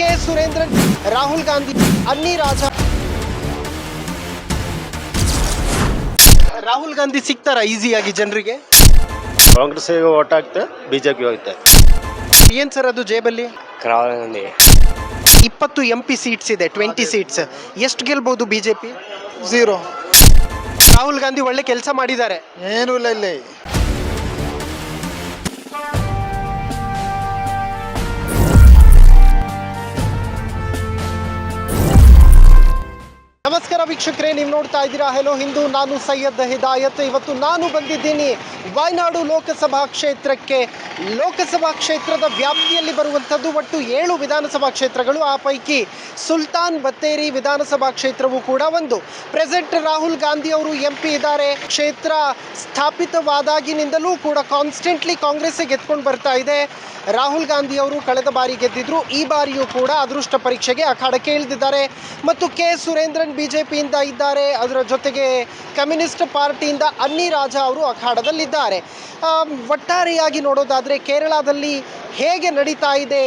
K. Surendran Rahul Gandhi ಅನ್ನಿ ರಾಜ. ರಾಹುಲ್ ಗಾಂಧಿ ಸಿಗ್ತಾರ ಈಸಿಯಾಗಿ ಜನರಿಗೆ? ಕಾಂಗ್ರೆಸ್ ಓಟ್ ಹಾಕ್ತೆ ಬಿಜೆಪಿ ಹೋಗುತ್ತೆ ಏನ್ ಸರ್ ಅದು ಜೇಬಲ್ಲಿ? ರಾಹುಲ್ ಗಾಂಧಿ ಇಪ್ಪತ್ತು ಎಂ ಪಿ ಸೀಟ್ಸ್ ಇದೆ ಟ್ವೆಂಟಿ ಸೀಟ್ಸ್. ಎಷ್ಟು ಗೆಲ್ಬಹುದು ಬಿಜೆಪಿ? ಝೀರೋ. ರಾಹುಲ್ ಗಾಂಧಿ ಒಳ್ಳೆ ಕೆಲಸ ಮಾಡಿದ್ದಾರೆ. ಏನೂ ಇಲ್ಲ ಇಲ್ಲಿ. ನಮಸ್ಕಾರ ವೀಕ್ಷಕರೇ, ನೀವು ನೋಡ್ತಾ ಇದ್ದೀರಾ? ಹಲೋ ಹಿಂದೂ ನಾನು ಸೈಯದ್ ಹಿದಾಯತ್. ಇವತ್ತು ನಾನು ಬಂದಿದ್ದೀನಿ ವಾಯ್ನಾಡು ಲೋಕಸಭಾ ಕ್ಷೇತ್ರಕ್ಕೆ. ಲೋಕಸಭಾ ಕ್ಷೇತ್ರದ ವ್ಯಾಪ್ತಿಯಲ್ಲಿ ಬರುವಂಥದ್ದು ಒಟ್ಟು ಏಳು ವಿಧಾನಸಭಾ ಕ್ಷೇತ್ರಗಳು. ಆ ಪೈಕಿ ಸುಲ್ತಾನ್ ಬತ್ತೇರಿ ವಿಧಾನಸಭಾ ಕ್ಷೇತ್ರವು ಕೂಡ ಒಂದು. ಪ್ರೆಸೆಂಟ್ ರಾಹುಲ್ ಗಾಂಧಿ ಅವರು ಎಂ ಇದ್ದಾರೆ. ಕ್ಷೇತ್ರ ಸ್ಥಾಪಿತವಾದಾಗಿನಿಂದಲೂ ಕೂಡ ಕಾನ್ಸ್ಟೆಂಟ್ಲಿ ಕಾಂಗ್ರೆಸ್ ಗೆದ್ಕೊಂಡು ಬರ್ತಾ ಇದೆ. ರಾಹುಲ್ ಗಾಂಧಿ ಅವರು ಕಳೆದ ಬಾರಿ ಗೆದ್ದಿದ್ರು. ಈ ಬಾರಿಯೂ ಕೂಡ ಅದೃಷ್ಟ ಪರೀಕ್ಷೆಗೆ ಅಖಾಡಕ್ಕೆ ಇಳಿದಿದ್ದಾರೆ. ಮತ್ತು ಕೆ ಸುರೇಂದ್ರನ್ ಬಿಜೆಪಿಯಿಂದ ಇದ್ದಾರೆ. ಅದರ ಜೊತೆಗೆ ಕಮ್ಯುನಿಸ್ಟ್ ಪಾರ್ಟಿಯಿಂದ ಅನ್ನಿ ರಾಜ ಅವರು ಅಖಾಡದಲ್ಲಿದ್ದಾರೆ. ಒಟ್ಟಾರೆಯಾಗಿ ನೋಡೋದಾದರೆ ಕೇರಳದಲ್ಲಿ ಹೇಗೆ ನಡೀತಾ ಇದೆ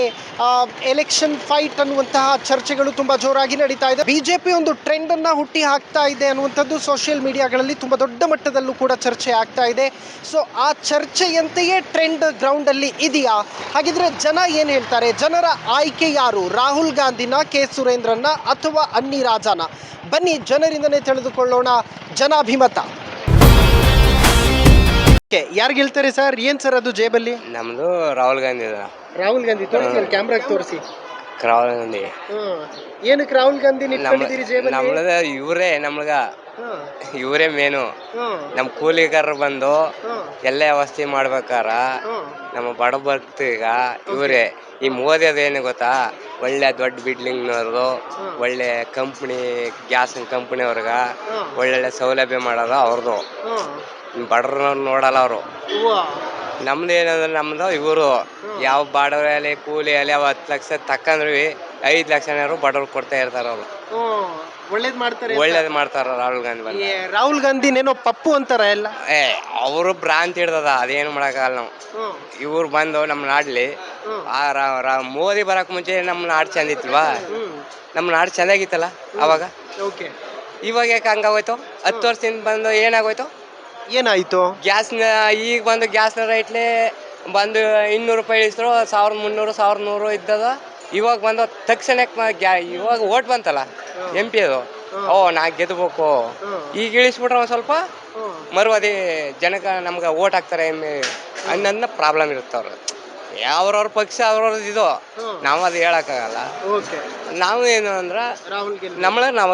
ಎಲೆಕ್ಷನ್ ಫೈಟ್ ಅನ್ನುವಂತಹ ಚರ್ಚೆಗಳು ತುಂಬ ಜೋರಾಗಿ ನಡೀತಾ ಇದೆ. ಬಿಜೆಪಿ ಒಂದು ಟ್ರೆಂಡ್ ಅನ್ನ ಹುಟ್ಟಿ ಹಾಕ್ತಾ ಇದೆ ಅನ್ನುವಂಥದ್ದು ಸೋಷಿಯಲ್ ಮೀಡಿಯಾಗಳಲ್ಲಿ ತುಂಬ ದೊಡ್ಡ ಮಟ್ಟದಲ್ಲೂ ಕೂಡ ಚರ್ಚೆ ಆಗ್ತಾ ಇದೆ. ಸೊ ಆ ಚರ್ಚೆಯಂತೆಯೇ ಟ್ರೆಂಡ್ ಗ್ರೌಂಡ್ ಅಲ್ಲಿ ಇದೆಯಾ? ಹಾಗಿದ್ರೆ ಜನ ಏನು ಹೇಳ್ತಾರೆ? ಜನರ ಆಯ್ಕೆ ಯಾರು? ರಾಹುಲ್ ಗಾಂಧಿನ, ಕೆ ಸುರೇಂದ್ರನ್ನ ಅಥವಾ ಅನ್ನಿ ರಾಜಾನ? ಬನ್ನಿ ಜನರಿಂದನೇ ತಿಳಿದುಕೊಳ್ಳೋಣ ಜನಾಭಿಮತ. ಯಾರು ಗೆಲ್ತಾರೆ ಸರ್? ಏನ್ ಸರ್ ಅದು ಜೇಬಲ್ಲಿ? ನಮ್ದು ರಾಹುಲ್ ಗಾಂಧಿ ರಾಹುಲ್ ಗಾಂಧಿ ತೋರಿಸಿ ಕ್ಯಾಮ್ರಾಗೆ ತೋರಿಸಿ. ರಾಹುಲ್ ಗಾಂಧಿ. ಏನಕ್ಕೆ ರಾಹುಲ್ ಗಾಂಧಿ ನಮ್ಮ ನಿಂತ್ಕೊಂಡಿದ್ದೀರಿ ಜೇಬಲ್ಲಿ? ನಮ್ದ ಇವರೇ ನಮ್ಗ ಇವರೇ ಮೇನು. ಹ್ಮ್, ನಮ್ ಕೂಲಿಗಾರರು ಬಂದು ಎಲ್ಲ ವ್ಯವಸ್ಥೆ ಮಾಡ್ಬೇಕಾರ. ನಮ್ಮ ಬಡ ಭಕ್ತಿಗ ಇವರೇ. ಈ ಮೋದಿ ಅದೇನು ಗೊತ್ತಾ? ಒಳ್ಳೆ ದೊಡ್ಡ ಬಿಲ್ಡಿಂಗ್ನವ್ರದು ಒಳ್ಳೆ ಕಂಪ್ನಿ ಗ್ಯಾಸ್ ಕಂಪ್ನಿಯವ್ರಿಗ ಒಳ್ಳೊಳ್ಳೆ ಸೌಲಭ್ಯ ಮಾಡೋದು ಅವ್ರದ್ದು. ಬಡ್ರನ್ನ ನೋಡಲ್ಲ ಅವರು. ನಮ್ದು ಏನಂದ್ರೆ ನಮ್ದು ಇವರು ಯಾವ ಬಡವ್ರ ಎಲೆ ಕೂಲಿ ಆಗ್ಲಿ ಅವ್ ಹತ್ತು ಲಕ್ಷ ತಕ್ಕಂದ್ರಿ ಐದು ಲಕ್ಷನಾರು ಬಡವ್ರು ಕೊಡ್ತಾ ಇರ್ತಾರ ಅವ್ರು. ಒಳ್ಳೇದು ಮಾಡ್ತಾರೆ. ಒಳ್ಳೇದ್ ಮಾಡ್ತಾರ ರಾಹುಲ್ ಗಾಂಧಿ ಬಂದ ಏ, ರಾಹುಲ್ ಗಾಂಧಿನೇನೋ ಪಪ್ಪು ಅಂತಾರ ಎಲ್ಲ? ಏ ಅವರು ಭ್ರಾಂತಿ ಹಿಡ್ದದ ಅದೇನು ಮಾಡಕ್ಕಾಗಲ್ಲ ನಾವು. ಹ್ಮ್, ಇವ್ರು ಬಂದು ನಮ್ಮ ನಾಡ್ಲಿ ಹ್ಮ್. ಆ ರಾ- ರಾ- ಮೋದಿ ಬರಕ್ ಮುಂಚೆ ನಮ್ಮ ನಾಡು ಚಂದ ಇತ್ತಲ್ವಾ ಹ್ಮ್. ನಮ್ಮ ನಾಡು ಚಂದಾಗಿತ್ತಲ್ಲ ಅವಾಗ? ಓಕೆ. ಇವಾಗ ಯಾಕೆ ಹಂಗಾಗೋಯ್ತು? ಹತ್ತು ವರ್ಷದಿಂದ ಬಂದು ಏನಾಗೋಯ್ತು? ಏನಾಯಿತು? ಗ್ಯಾಸ್ನ ಈಗ ಬಂದು ಗ್ಯಾಸ್ನ ರೈಟ್ಲೆ ಬಂದು ಇನ್ನೂರು ರೂಪಾಯಿ ಇಳಿಸಿದ್ರು ಸಾವಿರದ ಮುನ್ನೂರು ಸಾವಿರದ ನೂರು ಇದ್ದದ. ಇವಾಗ ಬಂದು ತಕ್ಷಣಕ್ಕೆ ಗ್ಯಾ ಇವಾಗ ಓಟ್ ಬಂತಲ್ಲ ಎಂ ಪಿ ಅದು. ಓ ನಾ ಗೆದ್ಬೇಕು. ಈಗ ಇಳಿಸ್ಬಿಟ್ರೆ ಒಂದು ಸ್ವಲ್ಪ ಮರು ಅದೇ ಜನಕ್ಕೆ ನಮ್ಗೆ ಓಟ್ ಹಾಕ್ತಾರೆ ಎಮ್ಮೆ ಅನ್ನೋದನ್ನ ಪ್ರಾಬ್ಲಮ್ ಇರುತ್ತೆ ಅವ್ರು ಅವ್ರವ್ರ ಪಕ್ಷ ಅವ್ರವ್ರದ್ದು ಇದು. ನಾವು ಅದು ಹೇಳಕ್ಕಾಗಲ್ಲ. ನಾವು ಏನು ಅಂದ್ರೆ ರಾಹುಲ್ ನಮ್ಮಳ ನಮ್ಮ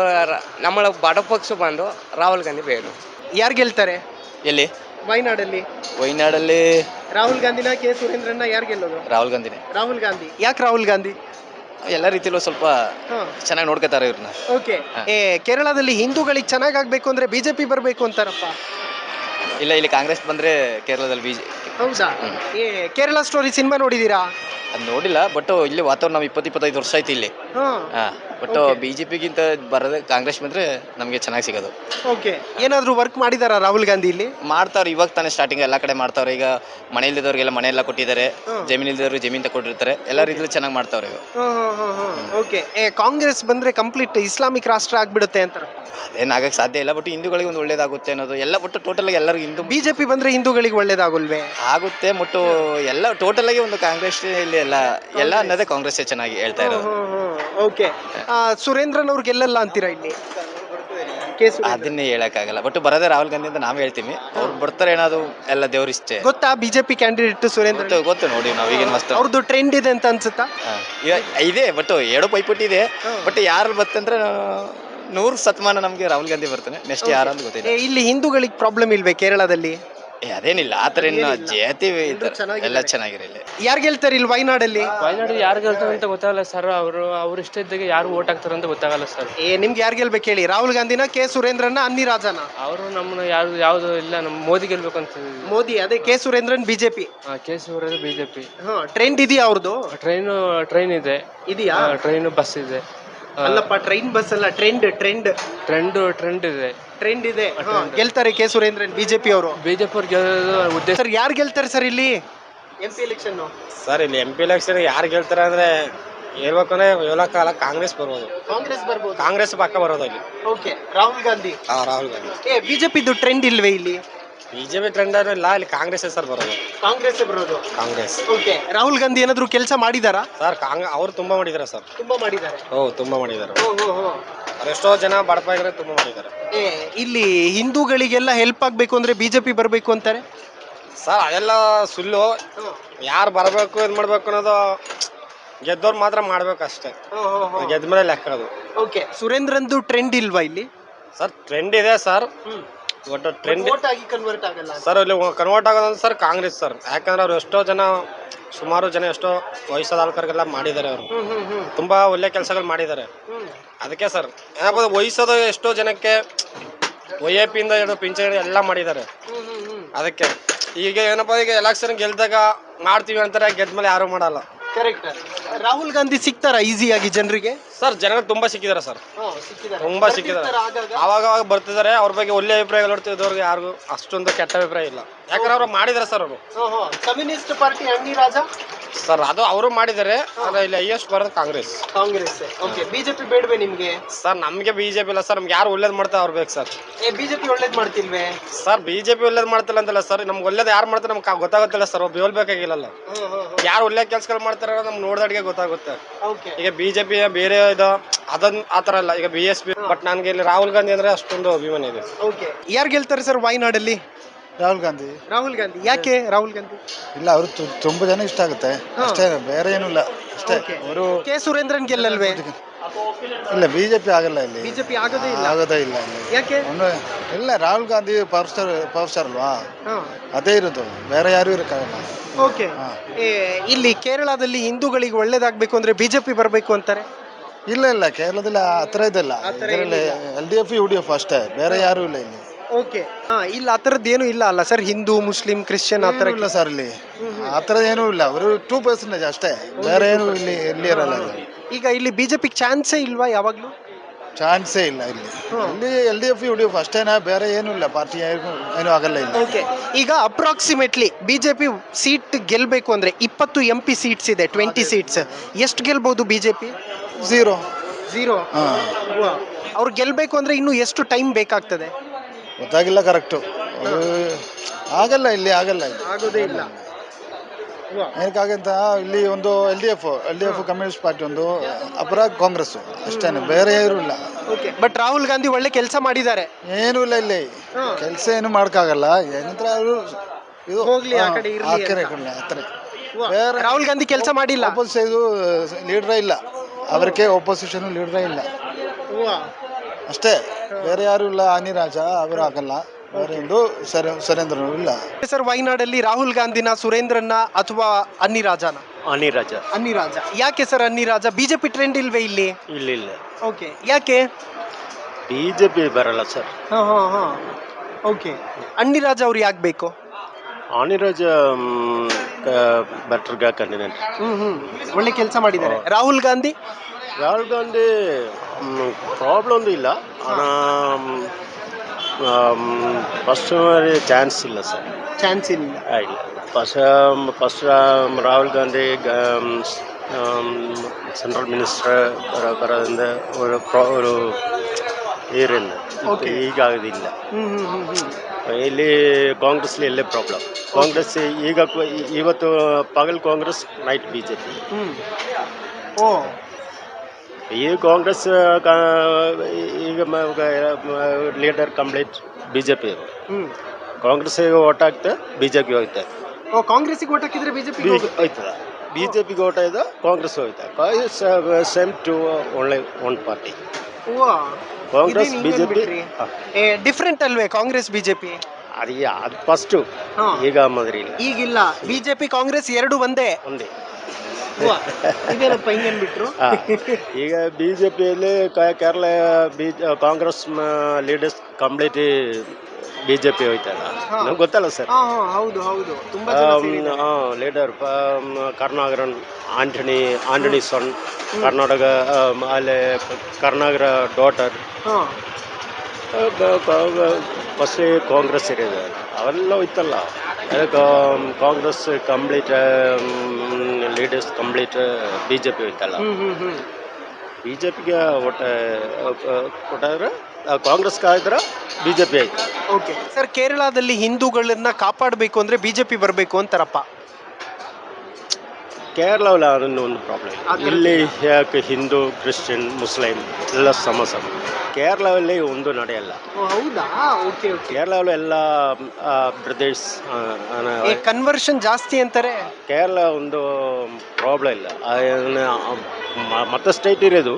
ನಮ್ಮಳ ಬಡ ಪಕ್ಷ ಬಂದು ರಾಹುಲ್ ಗಾಂಧಿ ಬೇರು ಯಾರು ಗೆಲ್ತಾರೆ? ಎಲ್ಲಿ? ವೈನಾಡಲ್ಲಿ. ವಯನಾಡಲ್ಲಿ ರಾಹುಲ್ ಗಾಂಧಿನ ಕೆ ಸುರೇಂದ್ರನ್ನ ಯಾರು ಗೆಲ್ಲೋದು? ರಾಹುಲ್ ಗಾಂಧಿನೇ ರಾಹುಲ್ ಗಾಂಧಿ. ಯಾಕೆ ರಾಹುಲ್ ಗಾಂಧಿ? ಎಲ್ಲ ರೀತಿಲೂ ಸ್ವಲ್ಪ ಹಾಂ. ಚೆನ್ನಾಗಿ ನೋಡ್ಕೋತಾರೆ ಇವ್ರನ್ನ ಓಕೆ. ಏ ಕೇರಳದಲ್ಲಿ ಹಿಂದೂಗಳಿಗೆ ಚೆನ್ನಾಗಾಗ್ಬೇಕು ಅಂದ್ರೆ ಬಿಜೆಪಿ ಬರಬೇಕು ಅಂತಾರಪ್ಪ. ಇಲ್ಲ ಇಲ್ಲಿ ಕಾಂಗ್ರೆಸ್ ಬಂದ್ರೆ ಕೇರಳದಲ್ಲಿ ಬಿ ಹೌದಾ? ಏ ಕೇರಳ ಸ್ಟೋರಿ ಸಿನಿಮಾ ನೋಡಿದೀರಾ? ಅದು ನೋಡಿಲ್ಲ ಬಟ್ ಇಲ್ಲಿ ವಾತಾವರಣ ನಾವು ಇಪ್ಪತ್ತು ಇಪ್ಪತ್ತೈದು ವರ್ಷ ಆಯ್ತು ಇಲ್ಲಿ. ಹಾಂ ಹಾಂ ಬಟ್ ಬಿ ಜೆ ಪಿಗಿಂತ ಬರೋದೇ ಕಾಂಗ್ರೆಸ್ ಬಂದ್ರೆ ನಮಗೆ ಚೆನ್ನಾಗಿ ಸಿಗೋದು. ಓಕೆ ಏನಾದರೂ ವರ್ಕ್ ಮಾಡಿದಾರಾ ರಾಹುಲ್ ಗಾಂಧಿ ಇಲ್ಲಿ? ಮಾಡ್ತಾವ್ರೆ ಇವಾಗ ತಾನೇ ಸ್ಟಾರ್ಟಿಂಗ್ ಎಲ್ಲ ಕಡೆ ಮಾಡ್ತಾವ್ರೆ. ಈಗ ಮನೆ ಇಲ್ದಿದ್ದವ್ರಿಗೆಲ್ಲ ಮನೆ ಎಲ್ಲ ಕೊಟ್ಟಿದ್ದಾರೆ ಜಮೀನು ಇಲ್ದಿದ್ದವ್ರಿಗೆ ಜಮೀನು ತಗೊಂಡಿರ್ತಾರೆ ಎಲ್ಲ ರೀತಿಯಲ್ಲಿ ಚೆನ್ನಾಗಿ ಮಾಡ್ತಾವ್ರೆ ಇವಾಗ ಓಕೆ ಏ ಕಾಂಗ್ರೆಸ್ ಬಂದ್ರೆ ಕಂಪ್ಲೀಟ್ ಇಸ್ಲಾಮಿಕ್ ರಾಷ್ಟ್ರ ಆಗ್ಬಿಡುತ್ತೆ ಅಂತಾರೆ ಅದೇನಾಗಕ್ಕೆ ಸಾಧ್ಯ ಇಲ್ಲ ಬಟ್ ಹಿಂದೂಗಳಿಗೆ ಒಂದು ಒಳ್ಳೇದಾಗುತ್ತೆ ಅನ್ನೋದು. ಎಲ್ಲ ಬಟ್ ಟೋಟಲ್ ಆಗಿ ಎಲ್ಲರಿಗೂ ಹಿಂದೂ ಬಿಜೆಪಿ ಬಂದ್ರೆ ಹಿಂದೂಗಳಿಗೆ ಒಳ್ಳೇದಾಗಲ್ವೇ? ಆಗುತ್ತೆ ಬಟ್ ಎಲ್ಲ ಟೋಟಲ್ ಆಗಿ ಒಂದು ಕಾಂಗ್ರೆಸ್ ಇಲ್ಲಿ ಎಲ್ಲ ಎಲ್ಲ ಅನ್ನೋದೇ ಕಾಂಗ್ರೆಸ್ ಚೆನ್ನಾಗಿ ಹೇಳ್ತಾ ಇರೋದು. ಓಕೆ ಸುರೇಂದ್ರನ್ ಅವ್ರಿಗೆ ಗೆಲ್ಲಲ್ಲ ಅಂತೀರಾ ಇಲ್ಲಿ? ಕೆ ಸುರೇಂದ್ರ. ಅದನ್ನೇ ಹೇಳಕ್ಕಾಗಲ್ಲ. ಬಟ್ ಬರೋದೇ ರಾಹುಲ್ ಗಾಂಧಿ ಅಂತ ನಾವ್ ಹೇಳ್ತೀವಿ. ಅವ್ರು ಬರ್ತಾರೆ ಏನಾದ್ರು ಎಲ್ಲ ದೇವ್ರ ಇಷ್ಟೇ. ಗೊತ್ತಾ ಬಿಜೆಪಿ ಕ್ಯಾಂಡಿಡೇಟ್ ಸುರೇಂದ್ರ ಗೊತ್ತು ಗೊತ್ತು ನೋಡಿ ನಾವು ಈಗಿನ ಮಸ್ತ್ ಅವ್ರದ್ದು ಟ್ರೆಂಡ್ ಇದೆ ಅಂತ ಅನ್ಸುತ್ತಾ? ಹಾ. ಇದೆ ಬಟ್ ಎರಡು ಪೈಪೋಟಿ ಇದೆ. ಬಟ್ ಯಾರು ಬರ್ತಂದ್ರೆ ನೂರು ಶತಮಾನ ನಮ್ಗೆ ರಾಹುಲ್ ಗಾಂಧಿ ಬರ್ತಾನೆ. ನೆಕ್ಸ್ಟ್ ಯಾರು ಅಂತ ಗೊತ್ತಿಲ್ಲ. ಏ, ಇಲ್ಲಿ ಹಿಂದೂಗಳಿಗೆ ಪ್ರಾಬ್ಲಮ್ ಇಲ್ವೇ ಕೇರಳದಲ್ಲಿ? ಏ, ಅದೇನಿಲ್ಲ ಆತರ ಇನ್ನು ಜಾತಿ ಇದ್ದಾರೆ. ಚೆನ್ನಾಗಿದ್ದಾರೆ. ಎಲ್ಲ ಚೆನ್ನಾಗಿರಲಿ ಯಾರು ಗೆಲ್ತಾರೆ ಇಲ್ಲಿ ವೈನಾಡಲ್ಲಿ? ವೈನಾಡಲ್ಲಿ ಯಾರು ಗೆಲ್ತಾರೆ ಅಂತ ಗೊತ್ತಾಗಲ್ಲ ಸರ್ ಅವರು ಅವ್ರು ಇಷ್ಟ ಇದ್ದಾಗ ಯಾರು ಓಟ್ ಹಾಕ್ತಾರೆ ಅಂತ ಗೊತ್ತಾಗಲ್ಲ ಸರ್. ಏ ನಿಮ್ಗೆ ಯಾರು ಗೆಲ್ಬೇಕು ಹೇಳಿ? ರಾಹುಲ್ ಗಾಂಧಿನ ಕೆ ಸುರೇಂದ್ರನ ಅನ್ನಿ ರಾಜನ? ಅವರು ನಮ್ಮನ್ನ ಯಾರು ಯಾವುದು ಇಲ್ಲ ನಮ್ಮ ಮೋದಿ ಗೆಲ್ಬೇಕು ಅಂತ ಮೋದಿ ಅದೇ K Surendran BJP. K Surendra BJP. B J P ಹಾ ಟ್ರೆಂಡ್ ಇದೆಯಾ ಅವ್ರದ್ದು ಟ್ರೈನು ಟ್ರೈನ್ ಇದೆ. ಇದೆಯಾ? ಟ್ರೈನು ಬಸ್ ಇದೆ. ಅಲ್ಲಪ್ಪ ಟ್ರೈನ್ ಬಸ್ ಅಲ್ಲ ಟ್ರೆಂಡ್ ಟ್ರೆಂಡ್ ಟ್ರೆಂಡ್ ಟ್ರೆಂಡ್ ಇದೆ. ಟ್ರೆಂಡ್ ಇದೆ. ಹಾ, ಗೆಲ್ತಾರೆ ಕೆ ಸುರೇಂದ್ರನ್ ಬಿಜೆಪಿ ಅವರು. ಬಿಜೆಪಿ ಜೆ ಪಿ ಅವ್ರು ಗೆಲ್ಲೋದು ಉದ್ದೇಶ ಸರ್ ಯಾರು ಗೆಲ್ತಾರೆ ಸರ್ ಇಲ್ಲಿ? ಎಂ ಪಿ ಎಲೆಕ್ಷನ್ ಸರ್ ಇಲ್ಲಿ ಎಂ ಪಿ ಎಲೆಕ್ಷನ್ ಯಾರು ಗೆಲ್ತಾರೆ ಅಂದ್ರೆ ಹೇಳ್ಬೇಕಂದ್ರೆ ಹೇಳಕ್ಕಾಗಲ್ಲ ಕಾಂಗ್ರೆಸ್ ಬರ್ಬೋದು. ಕಾಂಗ್ರೆಸ್ ಬರ್ಬೋದು. ಕಾಂಗ್ರೆಸ್ ಪಕ್ಕ ಬರೋದು ಅಲ್ಲಿ. ಓಕೆ ರಾಹುಲ್ ಗಾಂಧಿ. ಆ, ರಾಹುಲ್ ಗಾಂಧಿ. ಏ ಬಿಜೆಪಿದು ಟ್ರೆಂಡ್ ಇಲ್ವೇ ಇಲ್ಲಿ? ಬಿಜೆಪಿ ಟ್ರೆಂಡ್ ಇಲ್ಲ ಇಲ್ಲಿ ಕಾಂಗ್ರೆಸ್ ಸರ್ ಬರೋದು. ಕಾಂಗ್ರೆಸ್ ಬರೋದು. ಕಾಂಗ್ರೆಸ್. ಓಕೆ ರಾಹುಲ್ ಗಾಂಧಿ ಏನಾದ್ರು ಕೆಲಸ ಮಾಡಿದಾರಾ? ಸರ್ ಕಾಂಗ್ ಅವ್ರು ತುಂಬಾ ಮಾಡಿದಾರೆ ಸರ್. ತುಂಬಾ ಮಾಡಿದ್ದಾರೆ ಓ ತುಂಬಾ ಮಾಡಿದಾರೆ. ಓ ಹೋ ಹೋ. ಅವ್ರು ಎಷ್ಟೋ ಜನ ಬಡಪಾಯಿದ್ರೆ ತುಂಬಾ ಮಾಡಿದ್ದಾರೆ ಏ ಇಲ್ಲಿ ಹಿಂದೂಗಳಿಗೆಲ್ಲ ಹೆಲ್ಪ್ ಆಗ್ಬೇಕು ಅಂದ್ರೆ ಬಿಜೆಪಿ ಬರಬೇಕು ಅಂತಾರೆ? ಸರ್ ಅದೆಲ್ಲ ಸುಳ್ಳು. ಯಾರು ಬರಬೇಕು ಇದು ಮಾಡ್ಬೇಕು ಅನ್ನೋದು ಗೆದ್ದವ್ರು ಮಾತ್ರ ಮಾಡ್ಬೇಕು ಅಷ್ಟೇ. ಗೆದ್ದ ಮೇಲೆ ಲೆಕ್ಕ ಅದು. ಓಕೆ ಸುರೇಂದ್ರಂದು ಟ್ರೆಂಡ್ ಇಲ್ವಾ ಇಲ್ಲಿ? ಸರ್ ಟ್ರೆಂಡ್ ಇದೆ ಸರ್. ಒಟ್ಟು ಟ್ರೆಂಡ್ ವೋಟ್ ಆಗಿ ಕನ್ವರ್ಟ್ ಆಗಲ್ಲ ಸರ್ ಇಲ್ಲಿ ಕನ್ವರ್ಟ್ ಆಗೋದಂದ್ರೆ ಸರ್ ಕಾಂಗ್ರೆಸ್ ಸರ್ ಯಾಕಂದ್ರೆ ಅವ್ರು ಎಷ್ಟೋ ಜನ ಸುಮಾರು ಜನ ಎಷ್ಟೋ ವಯಸ್ಸಾದ ಆಳ್ಕರಿಗೆಲ್ಲ ಮಾಡಿದ್ದಾರೆ ಅವರು. ತುಂಬಾ ಒಳ್ಳೆ ಕೆಲಸಗಳು ಮಾಡಿದ್ದಾರೆ. ಅದಕ್ಕೆ ಸರ್ ಏನಪ್ಪ ವಯಸ್ಸಾದ ಎಷ್ಟೋ ಜನಕ್ಕೆ ವೈ ಎ ಪಿಯಿಂದ ಹಿಡಿದು ಪಿಂಚಣಿ ಎಲ್ಲ ಮಾಡಿದ್ದಾರೆ. ಅದಕ್ಕೆ ಈಗ ಏನಪ್ಪ ಈಗ ಎಲೆಕ್ಷನ್ ಗೆಲ್ದಾಗ ಮಾಡ್ತೀವಿ ಅಂತಾರೆ ಗೆದ್ಮೇಲೆ ಯಾರು ಮಾಡಲ್ಲ. ಕರೆಕ್ಟ್ ರಾಹುಲ್ ಗಾಂಧಿ ಸಿಗ್ತಾರ ಈಸಿಯಾಗಿ ಜನರಿಗೆ? ಸರ್ ಜನ ತುಂಬಾ ಸಿಕ್ಕಿದ್ದಾರೆ ಸರ್. ತುಂಬಾ ಸಿಕ್ಕಿದ್ದಾರೆ. ಅವಾಗ ಅವಾಗ ಬರ್ತಿದ್ದಾರೆ ಅವ್ರ ಬಗ್ಗೆ ಒಳ್ಳೆ ಅಭಿಪ್ರಾಯ ನೋಡ್ತಿದ್ದವ್ರಿಗೆ ಯಾರಿಗೂ ಅಷ್ಟೊಂದು ಕೆಟ್ಟ ಅಭಿಪ್ರಾಯ ಇಲ್ಲ. ಯಾಕಂದ್ರೆ ಅವ್ರು ಮಾಡಿದಾರೆ ಸರ್ ಅವರು. ಕಮ್ಯುನಿಸ್ಟ್ ಪಾರ್ಟಿ ರಾಜ? ಸರ್ ಅದು ಅವರು ಮಾಡಿದ್ದಾರೆ ಆದ್ರೆ ಇಲ್ಲಿ ಹೈಯೆಸ್ಟ್ ಬರೋದು ಕಾಂಗ್ರೆಸ್. ಕಾಂಗ್ರೆಸ್. ಓಕೆ ಬಿಜೆಪಿ ಬೇಡವೆ ನಿಮ್ಗೆ? ಸರ್ ನಮಗೆ ಬಿಜೆಪಿ ಇಲ್ಲ ಸರ್ ನಮ್ಗೆ ಯಾರು ಒಳ್ಳೇದು ಮಾಡ್ತಾರೆ ಅವ್ರು ಬೇಕು ಸರ್. ಬಿಜೆಪಿ ಒಳ್ಳೇದ್ ಮಾಡ್ತಿಲ್ವೇ? ಸರ್ ಬಿಜೆಪಿ ಒಳ್ಳೇದು ಮಾಡ್ತಿಲ್ಲ ಅಂತಲ್ಲ ಸರ್ ನಮ್ಗೆ ಒಳ್ಳೇದು ಯಾರು ಮಾಡ್ತಾರೆ ನಮ್ಗೆ ಗೊತ್ತಾಗುತ್ತಿಲ್ಲ ಸರ್ ಒಬ್ಬ ಹೇಳ್ಬೇಕಾಗಿಲ್ಲಲ್ಲ. ಯಾರು ಒಳ್ಳೆ ಕೆಲಸಗಳು ಮಾಡ್ತಾರೆ ನಮ್ಗೆ ನೋಡ್ದಾಡಿಗೆ ಗೊತ್ತಾಗುತ್ತೆ. ಈಗ ಬಿಜೆಪಿ ಬೇರೆ ಇದು ಅದನ್ ಆ ಥರ ಅಲ್ಲ. ಈಗ ಬಿ ಎಸ್ ಪಿ ಬಟ್ ನನಗೆ ಇಲ್ಲಿ ರಾಹುಲ್ ಗಾಂಧಿ ಅಂದ್ರೆ ಅಷ್ಟೊಂದು ಅಭಿಮಾನ ಇದೆ. ಓಕೆ ಯಾರು ಗೆಲ್ತಾರೆ ಸರ್ ವಾಯ್ನಾಡಲ್ಲಿ? ರಾಹುಲ್ ಗಾಂಧಿ. ರಾಹುಲ್ ಗಾಂಧಿ. ಯಾಕೆ ರಾಹುಲ್ ಗಾಂಧಿ? ಇಲ್ಲ ಅವರು ತುಂಬಾ ಜನ ಇಷ್ಟ ಆಗುತ್ತೆ. ಅಷ್ಟೇ ಬೇರೆ ಏನೂ ಇಲ್ಲ. ಅಷ್ಟೇ. ಅವರು ಕೆ ಸುರೇಂದ್ರನ್ ಗೆಲ್ಲಲ್ವೇ? ಇಲ್ಲ ಬಿಜೆಪಿ ಆಗಲ್ಲ ಇಲ್ಲಿ. ಬಿಜೆಪಿ ಆಗೋದೇ ಇಲ್ಲ. ಆಗೋದೇ ಇಲ್ಲ ಇಲ್ಲಿ. ಯಾಕೆ? ಇಲ್ಲ Rahul Gandhi power star power star ಅಲ್ವಾ? ಅದೇ ಇರೋದು. ಬೇರೆ ಯಾರು ಇರಕ್ಕಾಗಲ್ಲ. ಓಕೆ ಇಲ್ಲಿ ಕೇರಳದಲ್ಲಿ ಹಿಂದೂಗಳಿಗೆ ಒಳ್ಳೇದಾಗಬೇಕು ಅಂದ್ರೆ ಬಿಜೆಪಿ ಬರಬೇಕು ಅಂತಾರೆ. ಇಲ್ಲ ಇಲ್ಲ ಕೇರಳದಲ್ಲಿ ಆ ಥರ ಇದೆಲ್ಲ. ಇದರಲ್ಲಿ L D F U D F ಅಷ್ಟೇ ಬೇರೆ ಯಾರು ಇಲ್ಲ ಇಲ್ಲಿ. ಓಕೆ. ಇಲ್ಲಿ ಆ ಥರದ್ದು ಏನು ಇಲ್ಲ ಅಲ್ಲ ಸರ್? ಹಿಂದೂ ಮುಸ್ಲಿಂ ಕ್ರಿಶ್ಚಿಯನ್ ಆ ಥರ ಇಲ್ಲ ಸರ್ ಇಲ್ಲಿ. ಆ ಥರ ಏನೂ ಇಲ್ಲ. ಅವರು ಟೂ ಪರ್ಸೆಂಟೇಜ್ ಅಷ್ಟೇ. ಬೇರೆ ಏನು ಇಲ್ಲಿ ಇಲ್ಲಿ ಇರಲ್ಲ ಇಲ್ಲಿ. ಈಗ ಇಲ್ಲಿ ಬಿಜೆಪಿ ಚಾನ್ಸೇ ಇಲ್ವಾ ಯಾವಾಗಲೂ? ಚಾನ್ಸೇ ಇಲ್ಲ ಇಲ್ಲಿ. ಇಲ್ಲಿ L D F U D F ಅಷ್ಟೇನಾ? ಬೇರೆ ಏನೂ ಇಲ್ಲ. ಪಾರ್ಟಿ ಏನು ಏನೂ ಆಗಲ್ಲ ಇಲ್ಲ. ಓಕೆ. ಈಗ ಅಪ್ರಾಕ್ಸಿಮೇಟ್ಲಿ ಬಿಜೆಪಿ ಸೀಟ್ ಗೆಲ್ಲಬೇಕು ಅಂದ್ರೆ ಇಪ್ಪತ್ತು ಎಂ ಪಿ ಸೀಟ್ಸ್ ಇದೆ ಟ್ವೆಂಟಿ ಸೀಟ್ಸ್ ಎಷ್ಟು ಗೆಲ್ಬಹುದು ಬಿಜೆಪಿ ಝೀರೋ ಝೀರೋ ಹಾಂ. ಅವ್ರು ಗೆಲ್ಲಬೇಕು ಅಂದ್ರೆ ಇನ್ನು ಎಷ್ಟು ಟೈಮ್ ಬೇಕಾಗ್ತದೆ? ಗೊತ್ತಾಗಿಲ್ಲ ಕರೆಕ್ಟು ಆಗಲ್ಲ ಇಲ್ಲಿ ಆಗಲ್ಲ ಇದು ಆಗೋದೇ ಇಲ್ಲ. ಏನಕ್ಕಾಗಂತ ಇಲ್ಲಿ ಒಂದು L D F L D F communist party ಒಂದು ಅಪರ ಕಾಂಗ್ರೆಸ್. ಅಷ್ಟೇ ಬೇರೆ ಯಾರು ಇಲ್ಲ. ಓಕೆ ಬಟ್ ರಾಹುಲ್ ಗಾಂಧಿ ಒಳ್ಳೆ ಕೆಲಸ ಮಾಡಿದ್ದಾರೆ. ಏನೂ ಇಲ್ಲ ಇಲ್ಲಿ. ಕೆಲಸ ಏನು ಮಾಡೋಕ್ಕಾಗಲ್ಲ. ಏನಂದ್ರೆ ಅವರು ಇದು ಹೋಗ್ಲಿ, ಆ ಕಡೆ ಇರ್ಲಿ ಆ ಕಡೆ ಈ ಕಡೆ, ಥರ. ಬೇರೆ ರಾಹುಲ್ ಗಾಂಧಿ ಕೆಲಸ ಮಾಡಿಲ್ಲ. ಅಪೋಸ್ ಇದು ಲೀಡ್ರೇ ಇಲ್ಲ. ಅವರಿಗೆ ಒಪೋಸಿಷನ್ ಲೀಡ್ರೇ ಇಲ್ಲ. ಅಷ್ಟೇ ಬೇರೆ ಯಾರು ಇಲ್ಲ ಅನಿರಾಜ ಅವರು ಆಗಲ್ಲ. ಸುರೇಂದ್ರ ಸುರೇಂದ್ರನು ಇಲ್ಲ. ಸರ್ ವೈನಾಡಲ್ಲಿ ರಾಹುಲ್ ಗಾಂಧಿನ ಸುರೇಂದ್ರನ್ನ ಅಥವಾ ಅನ್ನಿರಾಜನ ಅನಿರಾಜ ಅನ್ನಿರಾಜ ಯಾಕೆ ಸರ್ ಅನ್ನಿರಾಜ ಬಿಜೆಪಿ ಟ್ರೆಂಡ್ ಇಲ್ವೇ ಇಲ್ಲಿ? ಇಲ್ಲ ಇಲ್ಲ. ಓಕೆ ಯಾಕೆ? ಬಿ ಜೆ ಪಿ ಬರಲ್ಲ ಸರ್ ಹಾಂ ಹಾಂ ಹಾಂ. ಓಕೆ ಅನ್ನಿರಾಜ ಅವ್ರು ಯಾಕೆ ಬೇಕು? ಅನಿರಾಜ ಬೆಟರ್ ಕ್ಯಾಂಡಿಡೇಟ್ ಹ್ಮ್ ಹ್ಮ್ ಒಳ್ಳೆ ಕೆಲಸ ಮಾಡಿದ್ದಾರೆ ರಾಹುಲ್ ಗಾಂಧಿ ರಾಹುಲ್ ಗಾಂಧಿ ಪ್ರಾಬ್ಲಮ್ ಇಲ್ಲ ಫಸ್ಟ್ ಚಾನ್ಸ್ ಇಲ್ಲ ಸರ್ ಚಾನ್ಸ್ ಇಲ್ಲ ಇಲ್ಲ first first Rahul Gandhi central minister ಬರೋದ್ರಿಂದ ഒരു pro- ഒരു ಏರಿಲ್ಲ ಈಗ ಆಗೋದಿಲ್ಲ ಹ್ಮ್ ಹ್ಮ್ ಹ್ಮ್ ಹ್ಮ್. ಇಲ್ಲಿ ಕಾಂಗ್ರೆಸ್ಲಿ ಎಲ್ಲೇ ಪ್ರಾಬ್ಲಮ್ ಕಾಂಗ್ರೆಸ್ ಈಗ ಕ- ಇವತ್ತು ಪಗಲ್ Congress night B J P ಹ್ಮ್. ಓ. ಈ ಕಾಂಗ್ರೆಸ್ ಕಾ- ಈಗ leader complete B J P ಹ್ಮ್. ಕಾಂಗ್ರೆಸ್ಸಿಗೆ ಓಟ್ ಹಾಕ್ತೆ ಬಿ ಜೆ ಪಿ ಹೋಗ್ತೆ ಓ ಕಾಂಗ್ರೆಸ್ಸಿಗೆ ಓಟ್ ಹಾಕಿದ್ರೆ ಬಿಜೆಪಿ ಹೋಯ್ತದ ಬಿ ಜೆ ಪಿಗೆ ಓಟ್ ಆಯ್ತು ಕಾಂಗ್ರೆಸ್ ಹೋಯ್ತಾ ಸೇಮ್ ಟು ಒಳ್ಳೆ one party Congress BJP? Different ಅಲ್ವೇ ಕಾಂಗ್ರೆಸ್ ಬಿಜೆಪಿ? ಅದು ಅದು ಫಸ್ಟು. ಈಗ ಮಾದರಿ ಇಲ್ಲ. ಈಗಿಲ್ಲ. ಬಿಜೆಪಿ ಕಾಂಗ್ರೆಸ್ ಎರಡು ಒಂದೇ. ಒಂದೇ. ಇದೇನಪ್ಪ ಹಿಂಗೇನ್ ಬಿಟ್ರು? ಈಗ ಬಿ ಜೆ ಪಿಯಲ್ಲಿ Kerala B Congress leaders complete B J P ಹೋಯ್ತಲ್ಲ ನಮ್ಗೆ ಗೊತ್ತಲ್ಲ ಸರ್. ಹಾ ಹಾ ಹೌದು ಹೌದು. ತುಂಬಾ ಜನ ಸೇರಿದ್ದಾರೆ. ಲೀಡರ್ ಕರ್ನಾಗರನ್ ಆಂಟನಿ ಆಂಟನಿ ಸೊನ್ ಕರ್ನಾಟಕ ಅಲ್ಲಿ ಕರ್ನಾಗರ ಡಾಟರ್ ಹಾ. ಫಸ್ಟ್ ಕಾಂಗ್ರೆಸ್ ಇರಿದೆ. ಅವೆಲ್ಲ ಹೋಯ್ತಲ್ಲ. ಅದಕ್ಕೆ Congress complete leaders complete B J P ಹೋಯ್ತಲ್ಲ ಬಿ ಜೆ ಪಿಗೆ ಒಟ್ಟು ಒಟ್ಟಾದ್ರೆ ಕಾಂಗ್ರೆಸ್ ಕಾಯ್ದ್ರೆ ಬಿ ಜೆ ಪಿ ಆಯ್ತು. ಓಕೆ ಸರ್ ಕೇರಳದಲ್ಲಿ ಹಿಂದೂಗಳನ್ನ ಕಾಪಾಡಬೇಕು ಅಂದ್ರೆ ಬಿಜೆಪಿ ಬರಬೇಕು ಅಂತಾರಪ್ಪ. ಕೇರಳದಲ್ಲಿ ಅದನ್ನು ಒಂದು ಪ್ರಾಬ್ಲಮ್ ಇಲ್ಲಿ ಯಾಕೆ ಹಿಂದೂ ಕ್ರಿಶ್ಚಿಯನ್ ಮುಸ್ಲಿಂ ಎಲ್ಲ ಸಮ ಸಮ ಕೇರಳದಲ್ಲಿ ಒಂದು ನಡೆಯಲ್ಲ. ಹೌದಾ? Okay okay. ಕೇರಳದಲ್ಲಿ ಎಲ್ಲ ಬ್ರದರ್ಸ್ ಕನ್ವರ್ಷನ್ ಜಾಸ್ತಿ ಅಂತಾರೆ? ಕೇರಳ ಒಂದು ಪ್ರಾಬ್ಲಮ್ ಇಲ್ಲ. ಮತ್ತೆ ಸ್ಟೇಟ್ ಇರೋದು.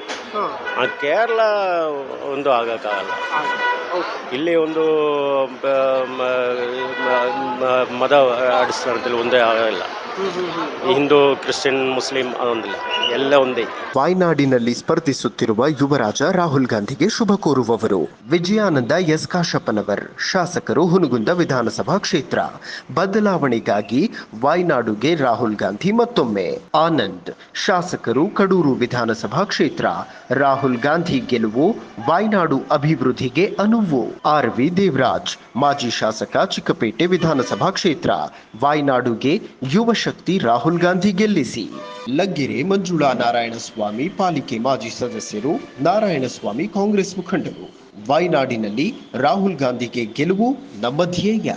ಕೇರಳ ಒಂದು ಆಗೋಕ್ಕಾಗಲ್ಲ. ಇಲ್ಲಿ ಒಂದು ಮದ ಅಡಿസ്ഥാನದಲ್ಲಿ ಒಂದೇ ಆಗಲ್ಲ. ಹಿಂದೂ, ಕ್ರಿಶ್ಚಿಯನ್, ಮುಸ್ಲಿಂ ಅದೊಂದಿಲ್ಲ. ಎಲ್ಲ ಒಂದೇ. ವಾಯ್ನಾಡಿನಲ್ಲಿ ಸ್ಪರ್ಧಿಸುತ್ತಿರುವ ಯುವರಾಜ ರಾಹುಲ್ ಗಾಂಧಿಗೆ ಶುಭ ಕೋರುವವರು. ವಿಜಯಾನಂದ ಎಸ್. ಕಾಶಪ್ಪನವರ್, ಶಾಸಕರು ಹುನಗುಂದ ವಿಧಾನಸಭಾ ಕ್ಷೇತ್ರ. ಬದಲಾವಣೆಗಾಗಿ ವಾಯ್ನಾಡುಗೆ ರಾಹುಲ್ ಗಾಂಧಿ ಮತ್ತೊಮ್ಮೆ. ಆನಂದ್, ಶಾಸಕರು ಕಡೂರು ವಿಧಾನಸಭಾ ಕ್ಷೇತ್ರ. ರಾಹುಲ್ ಗಾಂಧಿ ಗೆಲುವು, ವಾಯ್ನಾಡು ಅಭಿವೃದ್ಧಿಗೆ ಅನುವು. ಆರ್ ವಿ ದೇವರಾಜ್, ಮಾಜಿ ಶಾಸಕ ಚಿಕ್ಕಪೇಟೆ ವಿಧಾನಸಭಾ ಕ್ಷೇತ್ರ. ವಾಯ್ನಾಡುಗೆ ಯುವ ಶಕ್ತಿ ರಾಹುಲ್ ಗಾಂಧಿ ಗೆಲ್ಲಿಸಿ. ಲಗ್ಗೆರೆ ಮಂಜುಳಾ ನಾರಾಯಣಸ್ವಾಮಿ ಪಾಲಿಕೆ ಮಾಜಿ ಸದಸ್ಯರು ನಾರಾಯಣಸ್ವಾಮಿ ಕಾಂಗ್ರೆಸ್ ಮುಖಂಡರು. ವಾಯ್ನಾಡಿನಲ್ಲಿ ರಾಹುಲ್ ಗಾಂಧಿಗೆ ಗೆಲುವು ನಮ್ಮ ಧ್ಯೇಯ.